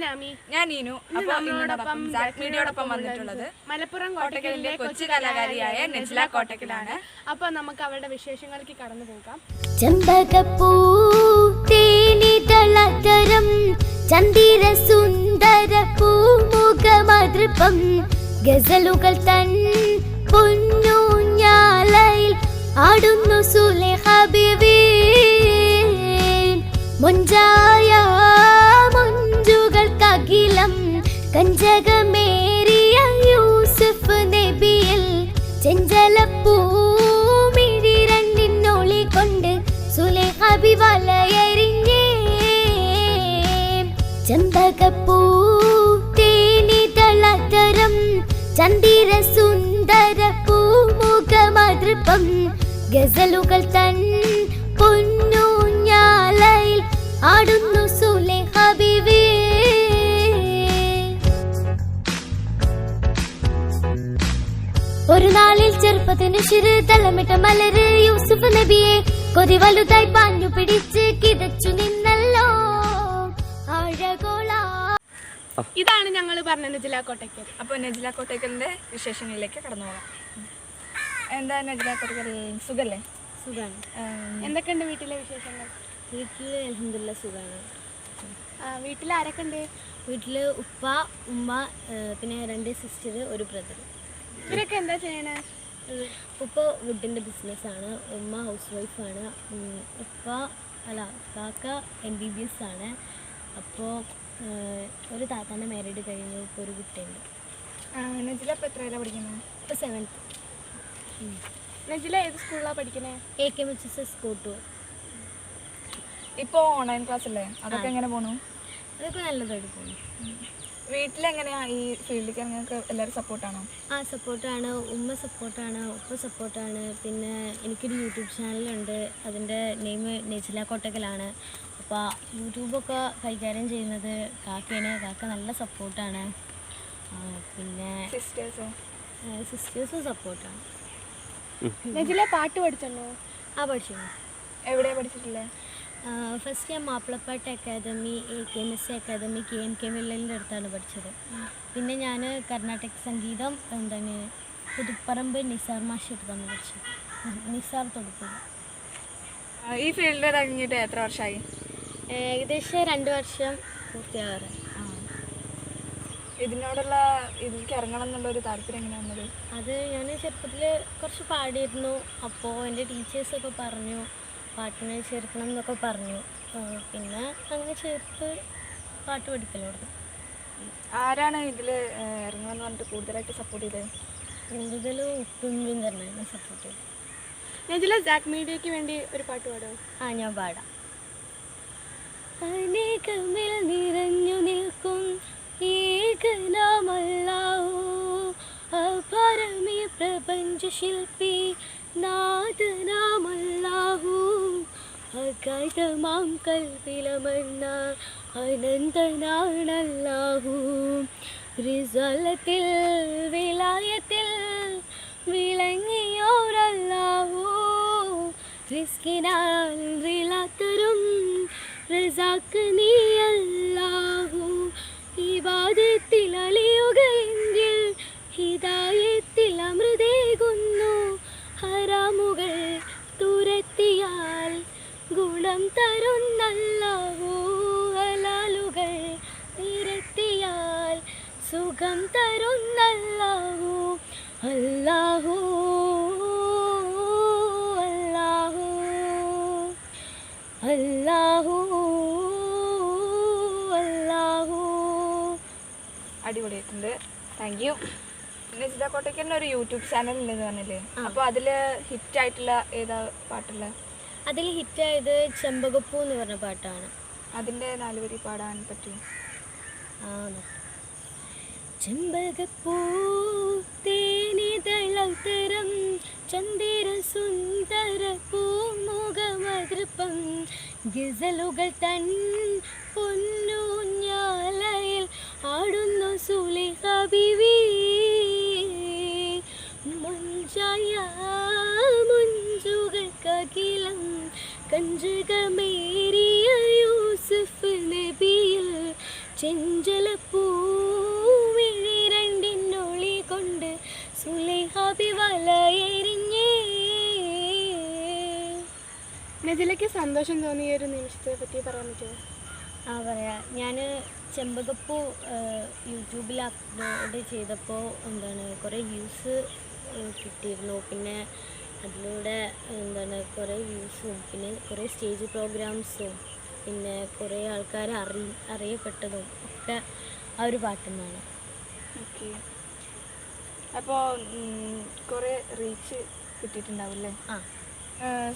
ഞാൻ ആമി ഞാൻ നീനു അപ്പൊ ഇന്നോടൊപ്പം മീഡിയോടൊപ്പം വന്നിട്ടുള്ളത് മലപ്പുറം കോട്ടക്കലിന്റെ കൊച്ചു കലാകാരിയായ നെജ്ല കോട്ടക്കലാണ്. അപ്പൊ നമുക്ക് അവരുടെ വിശേഷങ്ങൾക്ക് കടന്നു പോകാം. ചെമ്പകപ്പൂ തേനിതളതരം ചന്ദിര സുന്ദര പൂമുഖമതൃപ്പം ഗസലുകൾ തൻ പൊന്നൂഞ്ഞാലയിൽ ആടുന്നു സുലേഖ ബിവി മുഞ്ചായ കഞ്ചകമേറിയ യൂസഫ് നബിയിൽ ചെഞ്ചലപ്പൂമിഴി കൊണ്ട് സുലേഖബി വലയരിഞ്ഞേ. തേനി തളതരം ചന്ദിര സുന്ദര പൂമുഖമതൃപ്പം ഗസലുകൾ തൻ പൊന്നു ഞാലയിൽ ആടുന്നു നാളിൽ ചെറുപ്പത്തിന് ശിര് തലമിട്ട മലര് യൂസുഫ് നബിയെ കൊതി വലുതായി പാഞ്ഞു പിടിച്ച് കിതച്ചു നിന്നല്ലോ. ആഴകോള. ഇതാണ് ഞങ്ങൾ പറഞ്ഞ നജില കോട്ടയ്ക്കൽ അപ്പൊ നജില കോട്ടയ്ക്കലിന്റെ വിശേഷങ്ങളിലേക്ക് കടന്നു പോകാം. എന്താ നജില കോട്ടയ്ക്കൽ സുഖല്ലേ? സുഖാണ്. എന്തൊക്കെയുണ്ട് വീട്ടിലെ വിശേഷങ്ങൾ? വീട്ടിൽ അലഹമില്ല സുഖാണ്. വീട്ടിൽ ആരൊക്കെ ഉണ്ട്? വീട്ടിൽ ഉപ്പ ഉമ്മ ഏഹ് പിന്നെ രണ്ട് സിസ്റ്റർ ഒരു ബ്രദർ ഇവരൊക്കെ എന്താ ചെയ്യണേ? ഉപ്പ വുഡിന്റെ ബിസിനസ്സാണ് ഉമ്മ ഹൗസ് വൈഫാണ് ഉപ്പ അല്ല കാക്ക എം ബി ബി എസ് ആണ്. അപ്പോൾ ഒരു താത്താന്റെ മാരീഡ് കഴിഞ്ഞു ഇപ്പോൾ ഒരു കുട്ടിയുണ്ട്. നജില ഇപ്പോൾ ഇപ്പൊ എത്രയില പഠിക്കുന്നത് ഇപ്പോൾ സെവൻത്ത് നജില ഏത് സ്കൂളിലാണ് പഠിക്കണേ A K M H S S Kottoor ഇപ്പോൾ ഓൺലൈൻ ക്ലാസ് അല്ലേ? അതൊക്കെ എങ്ങനെ പോണു? അതൊക്കെ നല്ലതായിട്ട് പോകുന്നു വീട്ടിലെങ്ങനെയാ ഈ ഫീൽഡിലേക്ക് എല്ലാവരും സപ്പോർട്ടാണോ? ആ സപ്പോർട്ടാണ്. ഉമ്മ സപ്പോർട്ടാണ്. ഉപ്പ സപ്പോർട്ടാണ്. പിന്നെ എനിക്കൊരു യൂട്യൂബ് ചാനലുണ്ട്. അതിന്റെ നെയിം നെജില കോട്ടക്കലാണ്. അപ്പോൾ യൂട്യൂബൊക്കെ കൈകാര്യം ചെയ്യുന്നത് കാക്കയാണ് കാക്ക നല്ല സപ്പോർട്ടാണ്. പിന്നെ സിസ്റ്റേഴ്സോ? സിസ്റ്റേഴ്സും സപ്പോർട്ടാണ്. നെജില പാട്ട് പഠിച്ചോ ആ പഠിച്ചു എവിടെയാണ് പഠിച്ചിട്ടില്ലേ ഫസ്റ്റ് ഞാൻ Mappilappattu academy A K M S C academy K M K വിള്ളലിന്റെ അടുത്താണ് പഠിച്ചത്. പിന്നെ ഞാൻ കർണാടക സംഗീതം എന്താണ് പുതുപ്പറമ്പ് നിസാർ മാഷ് അടുത്താണ് പഠിച്ചത്. നിസാർ തൊടുപ്പുഴ ഈ ഫീൽഡിൽ ഇറങ്ങിയിട്ട് എത്ര വർഷമായി ഏകദേശം രണ്ട് വർഷം പൂർത്തിയാകാറ്. ഇതിനോടുള്ള ഇതിലേക്ക് ഇറങ്ങണം എന്നുള്ള ഒരു താല്പര്യം എങ്ങനെ വന്നത്? അത് ഞാൻ ചെറുപ്പത്തിൽ കുറച്ച് പാടിയിരുന്നു. അപ്പോൾ എന്റെ ടീച്ചേഴ്സൊക്കെ പറഞ്ഞു പാട്ടിന് ചേർക്കണം എന്നൊക്കെ പറഞ്ഞു. പിന്നെ അങ്ങനെ ചേർത്ത് പാട്ട് പഠിക്കൽ തുടങ്ങി ആരാണ് ഇതിൽ ഇറങ്ങുമെന്ന് പറഞ്ഞിട്ട് കൂടുതലായിട്ട് സപ്പോർട്ട് ചെയ്തത്? കൂടുതലും ഉപ്പും തന്നെയാണ് സപ്പോർട്ട് ചെയ്തത് നജില ജാക്ക് മീഡിയക്ക് വേണ്ടി ഒരു പാട്ട് പാടുമോ ആ ഞാൻ പാടാം. അനേകമിൽ നിറഞ്ഞു നിൽക്കും. ഏകനാമല്ലാവോ? അപരമേ പ്രപഞ്ച ശില്പി നാഥനാമല്ലാഹു. അഗതമാം കൽപ്പിലമർന്ന അനന്തനാണല്ലാഹു. റിസലത്തിൽ വിലായത്തിൽ വിളങ്ങിയോരല്ലാഹു. റിസ്കിനാൽ റിലാത്തരും റസാക്ക് നീ അല്ലാഹു ഇബാദത്തിൽ അലിയുകയെങ്കിൽ ഹിദായത്തിൽ അമൃതേകുന്നു ഹറാമുകൾ തുരത്തിയാൽ ഗുണം തരുന്നല്ലാഹു ഹലാലുകൾ നിരത്തിയാൽ സുഖം തരുന്നല്ലാഹു അല്ലാഹു അല്ലാഹു അല്ലാഹു അല്ലാഹു. അടിപൊളിയായിട്ടുണ്ട്. താങ്ക് യു പിന്നെ ജില്ലാ കോട്ടയ്ക്ക് ഒരു യൂട്യൂബ് ചാനൽ ഉണ്ടെന്ന് പറഞ്ഞില്ലേ അപ്പോൾ അതിൽ ഹിറ്റ് ആയിട്ടുള്ള ഏതാ പാട്ടുള്ള? അതിൽ ഹിറ്റായത് ചെമ്പകപ്പൂ എന്ന് പറഞ്ഞ പാട്ടാണ്. അതിന്റെ നാലുപേരി പാടാൻ പറ്റും ചെമ്പകപ്പൂ തേനിതളത്തരം ചന്ദിര സുന്ദര പൂമുഖമതൃപ്പം ഗസലുകൾ തൻ പൊന്നൂഞ്ഞാലയിൽ ആടുന്നു സുലിഹ ബിവി കഞ്ചകമേറിയ യൂസഫ് നബിയിൽ ചെഞ്ചല പൂവിഴിരണ്ടിനൊളി കൊണ്ട് സുലേഹാബി വലയെരിഞ്ഞേ നജിലയ്ക്ക് സന്തോഷം തോന്നിയ ഒരു നിമിഷത്തെ പറ്റി പറയാൻ പറ്റുമോ? ആ പറയാ. ഞാൻ ചെമ്പകപ്പൂ യൂട്യൂബിൽ അപ്ലോഡ് ചെയ്തപ്പോൾ എന്താണ് കുറേ വ്യൂസ് കിട്ടിയിരുന്നു. പിന്നെ അതിലൂടെ എന്താണ് കുറേ വ്യൂസും പിന്നെ കുറേ സ്റ്റേജ് പ്രോഗ്രാംസും പിന്നെ കുറേ ആൾക്കാർ അറി അറിയപ്പെട്ടതും ഒക്കെ ആ ഒരു പാട്ടിൽ നിന്നാണ് ഓക്കെ അപ്പോൾ കുറേ റീച്ച് കിട്ടിയിട്ടുണ്ടാവില്ലേ? ആ.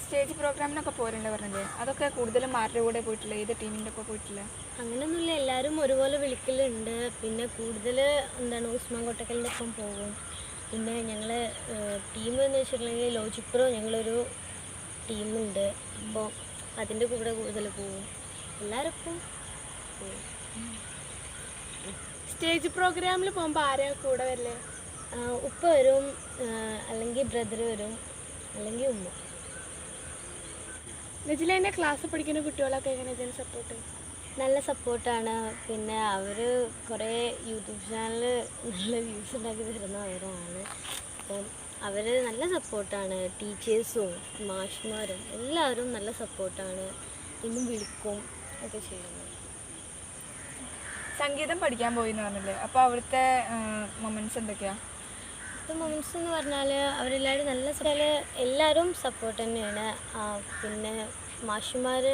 സ്റ്റേജ് പ്രോഗ്രാമിനൊക്കെ പോരണ്ടേ പറഞ്ഞില്ലേ? അതൊക്കെ കൂടുതലും ആരുടെ കൂടെ പോയിട്ടില്ല? ഏത് ടീമിന്റെ ഒക്കെ പോയിട്ടില്ല? അങ്ങനെയൊന്നുമില്ല എല്ലാവരും ഒരുപോലെ വിളിക്കലുണ്ട്. പിന്നെ കൂടുതൽ എന്താണ് ഉസ്മാൻ കൊട്ടക്കലിന്റെ ഒപ്പം പോകും. പിന്നെ ഞങ്ങൾ ടീം എന്ന് വെച്ചിട്ടുണ്ടെങ്കിൽ ലോജിപ്രോ ഞങ്ങളൊരു ടീമുണ്ട്. അപ്പോൾ അതിന്റെ കൂടെ കൂടുതൽ പോവും. എല്ലാവർക്കും സ്റ്റേജ് പ്രോഗ്രാമിൽ പോകുമ്പോൾ ആരെയാണ് കൂടെ വരില്ലേ ഉപ്പ വരും അല്ലെങ്കിൽ ബ്രദർ വരും അല്ലെങ്കിൽ ഉമ്മ. നജിലേന്റെ ക്ലാസ് പഠിക്കുന്ന കുട്ടികളൊക്കെ എങ്ങനെയാണ് ഇതിന് സപ്പോർട്ട് നല്ല സപ്പോർട്ടാണ്. പിന്നെ അവർ കുറേ യൂട്യൂബ് ചാനൽ നല്ല വ്യൂസ് ഉണ്ടാക്കി തരുന്ന അവരാണ്. അപ്പം അവർ നല്ല സപ്പോർട്ടാണ്. ടീച്ചേഴ്സും മാഷ്മാരും എല്ലാവരും നല്ല സപ്പോർട്ടാണ്. ഇന്നും വിളിക്കും ഒക്കെ ചെയ്യുന്നത്. സംഗീതം പഠിക്കാൻ പോയി എന്ന് പറഞ്ഞല്ലേ? അപ്പോൾ അവിടുത്തെ മൊമെന്റ്സ് എന്തൊക്കെയാണ് ഇപ്പം മൊമെന്റ്സ് എന്ന് പറഞ്ഞാൽ അവരെല്ലാവരും നല്ല സ്ഥല എല്ലാവരും സപ്പോർട്ട് തന്നെയാണ്. പിന്നെ മാഷുമാർ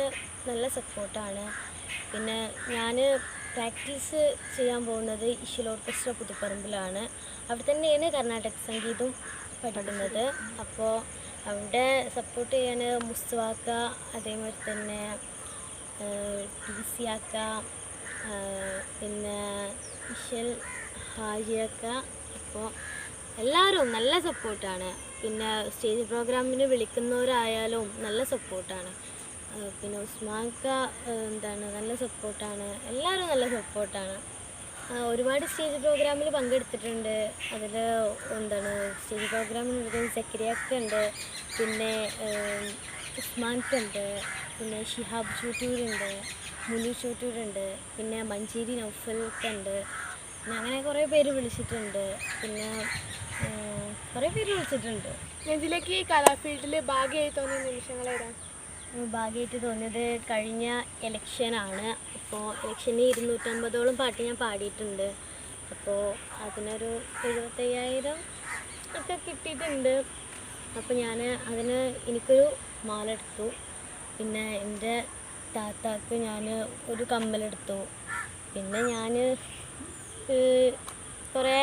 നല്ല സപ്പോർട്ടാണ് പിന്നെ ഞാൻ പ്രാക്ടീസ് ചെയ്യാൻ പോകുന്നത് ഇഷ്യൽ ഓർക്കസ്ട്ര പുതുപ്പറമ്പിലാണ്. അവിടെ തന്നെയാണ് കർണാടക സംഗീതം പഠിക്കുന്നത്. അപ്പോൾ അവിടെ സപ്പോർട്ട് ചെയ്യാൻ മുസ്തുവാക്ക അതേമാതിരി തന്നെ ടി സി ആക്ക പിന്നെ ഇഷൽ ഹാജിയാക്ക. അപ്പോൾ എല്ലാവരും നല്ല സപ്പോർട്ടാണ് പിന്നെ സ്റ്റേജ് പ്രോഗ്രാമിന് വിളിക്കുന്നവരായാലും നല്ല സപ്പോർട്ടാണ് പിന്നെ ഉസ്മാക്ക എന്താണ് നല്ല സപ്പോർട്ടാണ് എല്ലാവരും നല്ല സപ്പോർട്ടാണ് ഒരുപാട് സ്റ്റേജ് പ്രോഗ്രാമിൽ പങ്കെടുത്തിട്ടുണ്ട്. അതിൽ എന്താണ് സ്റ്റേജ് പ്രോഗ്രാമിന് വിളിക്കുന്നത് സക്കരിയാക്ക ഉണ്ട്. പിന്നെ ഉസ്മാൻക്കുണ്ട് പിന്നെ ഷിഹാബ് ചൂട്ടൂരുണ്ട് മുനു ചൂട്ടൂരുണ്ട് പിന്നെ മഞ്ചേരി നൗഫൽക്കുണ്ട് പിന്നെ അങ്ങനെ കുറേ പേര് വിളിച്ചിട്ടുണ്ട്. പിന്നെ കുറേ പേര് വിളിച്ചിട്ടുണ്ട്. ഇതിലേക്ക് ഈ കലാഫീൽഡിൽ ഭാഗ്യമായി തോന്നിയ നിമിഷങ്ങൾ ഭാഗ്യമായിട്ട് തോന്നിയത് കഴിഞ്ഞ ഇലക്ഷനാണ് അപ്പോൾ ഇലക്ഷന് ഇരുന്നൂറ്റമ്പതോളം പാട്ട് ഞാൻ പാടിയിട്ടുണ്ട്. അപ്പോൾ അതിനൊരു എഴുപത്തയ്യായിരം ഒക്കെ കിട്ടിയിട്ടുണ്ട്. അപ്പോൾ ഞാൻ അതിന് എനിക്കൊരു മാല എടുത്തു പിന്നെ എന്റെ താത്താക്ക് ഞാൻ ഒരു കമ്മലെടുത്തു. പിന്നെ ഞാൻ കുറേ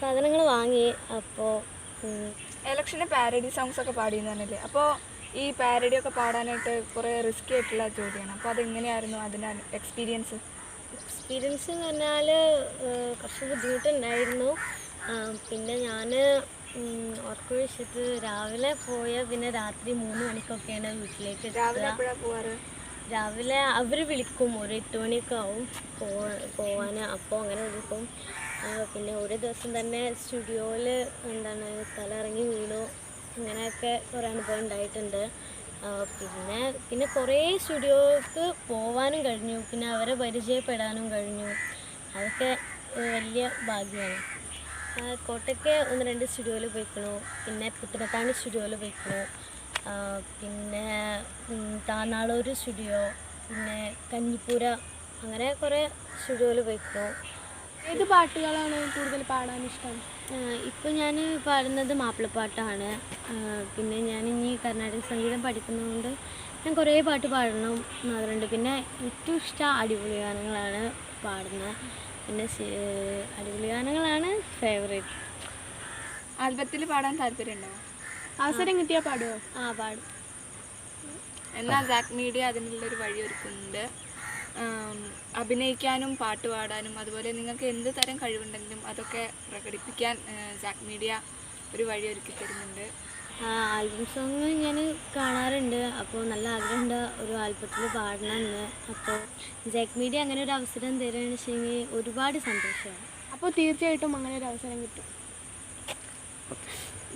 സാധനങ്ങൾ വാങ്ങി. അപ്പോൾ ഇലക്ഷന് പാരഡി സോങ്സ് ഒക്കെ പാടിയെന്ന് പറഞ്ഞില്ലേ? അപ്പോൾ ഈ പാരഡി ഒക്കെ പാടാനായിട്ട് കുറേ റിസ്കി ആയിട്ടുള്ള ജോലിയാണ്. അപ്പോൾ അതെങ്ങനെയായിരുന്നു അതിന്റെ എക്സ്പീരിയൻസ് എക്സ്പീരിയൻസ് എന്ന് പറഞ്ഞാൽ കുറച്ച് ബുദ്ധിമുട്ടുണ്ടായിരുന്നു. പിന്നെ ഞാൻ ഉറക്കൊഴിച്ചിട്ട് രാവിലെ പോയ പിന്നെ രാത്രി മൂന്ന് മണിക്കൊക്കെയാണ് വീട്ടിലേക്ക് രാവിലെ പോവാറ്? രാവിലെ അവർ വിളിക്കും ഒരു എട്ട് മണിയൊക്കെ ആവും പോവാൻ അപ്പോൾ അങ്ങനെ വിളിക്കും. പിന്നെ ഒരു ദിവസം തന്നെ സ്റ്റുഡിയോയിൽ എന്താണ് തല ഇറങ്ങി വീണു. അങ്ങനെയൊക്കെ കുറേ അനുഭവം ഉണ്ടായിട്ടുണ്ട്. പിന്നെ പിന്നെ കുറേ സ്റ്റുഡിയോക്ക് പോവാനും കഴിഞ്ഞു. പിന്നെ അവരെ പരിചയപ്പെടാനും കഴിഞ്ഞു. അതൊക്കെ വലിയ ഭാഗ്യമാണ്. കോട്ടയ്ക്ക് ഒന്ന് രണ്ട് സ്റ്റുഡിയോയിൽ പോയിക്കണു. പിന്നെ പുത്തനത്താണി സ്റ്റുഡിയോയിൽ പോയിക്കണു. പിന്നെ താനാളൂർ സ്റ്റുഡിയോ പിന്നെ കഞ്ഞിപ്പൂര അങ്ങനെ കുറേ സ്റ്റുഡിയോയിൽ പോയിക്കണു. ഏത് പാട്ടുകളാണ് കൂടുതൽ പാടാൻ ഇഷ്ടം? ഇപ്പോൾ ഞാൻ പാടുന്നത് മാപ്പിളപ്പാട്ടാണ്. പിന്നെ ഞാൻ ഇനി കർണാടക സംഗീതം പഠിക്കുന്നതുകൊണ്ട് ഞാൻ കുറേ പാട്ട് പാടണം എന്നുണ്ട് പിന്നെ ഏറ്റവും ഇഷ്ടം അടിപൊളി ഗാനങ്ങളാണ് പാടുന്നത്. പിന്നെ അടിപൊളി ഗാനങ്ങളാണ് ഫേവറേറ്റ് ആൽബത്തിൽ പാടാൻ താല്പര്യമുണ്ടോ? അവസരം കിട്ടിയാൽ പാടുമോ ആ പാടും. എന്നാൽ ജാക്ക് മീഡിയ അതിനുള്ളൊരു വഴി ഒരുക്കുന്നുണ്ട്. അഭിനയിക്കാനും പാട്ട് പാടാനും അതുപോലെ നിങ്ങൾക്ക് എന്ത് തരം കഴിവുണ്ടെങ്കിലും അതൊക്കെ പ്രകടിപ്പിക്കാൻ ജാക്ക് മീഡിയ ഒരു വഴി ഒരുക്കി തരുന്നുണ്ട്. ആൽബം സോങ് ഞാൻ കാണാറുണ്ട്. അപ്പോൾ നല്ല ആഗ്രഹമുണ്ട് ഒരു ആൽബത്തിൽ പാടണമെന്ന് അപ്പോൾ ജാക്ക് മീഡിയ അങ്ങനെ ഒരു അവസരം തരുകയാണെന്ന് വെച്ചെങ്കിൽ ഒരുപാട് സന്തോഷമാണ് അപ്പോൾ തീർച്ചയായിട്ടും അങ്ങനെ ഒരു അവസരം കിട്ടും.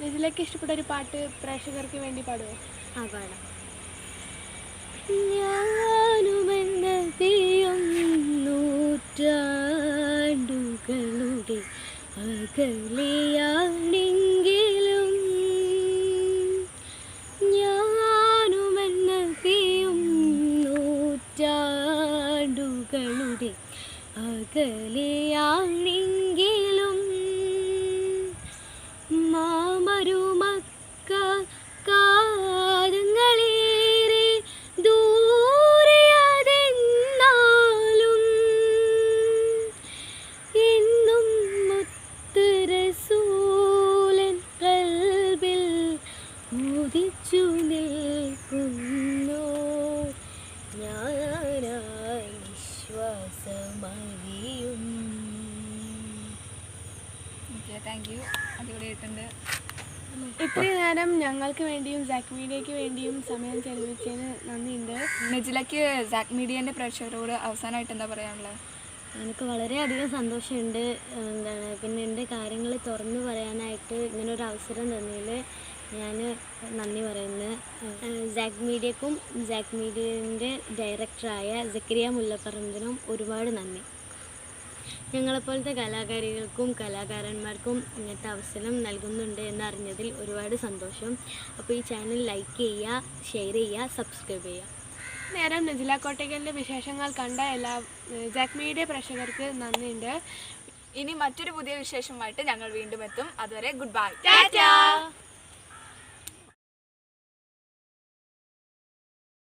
ഇതിലേക്ക് ഇഷ്ടപ്പെട്ട ഒരു പാട്ട് പ്രേക്ഷകർക്ക് വേണ്ടി പാടുമോ ആ പാടാം. നൂറ്റാണ്ടുകളുടെ അകലെയാണെങ്കിലും നൂറ്റാണ്ടുകളുടെ ഞങ്ങൾക്ക് വേണ്ടിയും സാക് മീഡിയയ്ക്ക് വേണ്ടിയും സമയം ചെലവഴിച്ചതിന് നന്ദിയുണ്ട്. നിജിലയ്ക്ക് സാക് മീഡിയന്റെ പ്രേക്ഷകരോട് അവസാനമായിട്ട് എന്താ പറയാനുള്ളത്? എനിക്ക് വളരെയധികം സന്തോഷമുണ്ട്. എന്താണ് പിന്നെ എന്റെ കാര്യങ്ങൾ തുറന്നു പറയാനായിട്ട് ഇങ്ങനെ ഒരു അവസരം തന്നതിൽ ഞാൻ നന്ദി പറയുന്നു. സാക് മീഡിയക്കും സാക് മീഡിയന്റെ ഡയറക്ടറായ സക്കരിയ മുല്ലപ്പറമ്പിനും ഒരുപാട് നന്ദി. ഞങ്ങളെപ്പോലത്തെ കലാകാരികൾക്കും കലാകാരന്മാർക്കും ഇങ്ങനത്തെ അവസരം നൽകുന്നുണ്ട് എന്നറിഞ്ഞതിൽ ഒരുപാട് സന്തോഷം. അപ്പോൾ ഈ ചാനൽ ലൈക്ക് ചെയ്യുക ഷെയർ ചെയ്യുക സബ്സ്ക്രൈബ് ചെയ്യുക. നേരം നജില കോട്ടയ്ക്കലിന്റെ വിശേഷങ്ങൾ കണ്ട എല്ലാ ജാക്മിയുടെ മീഡിയ പ്രേക്ഷകർക്ക് നന്ദിയുണ്ട്. ഇനി മറ്റൊരു പുതിയ വിശേഷമായിട്ട് ഞങ്ങൾ വീണ്ടും എത്തും. അതുവരെ ഗുഡ് ബൈ.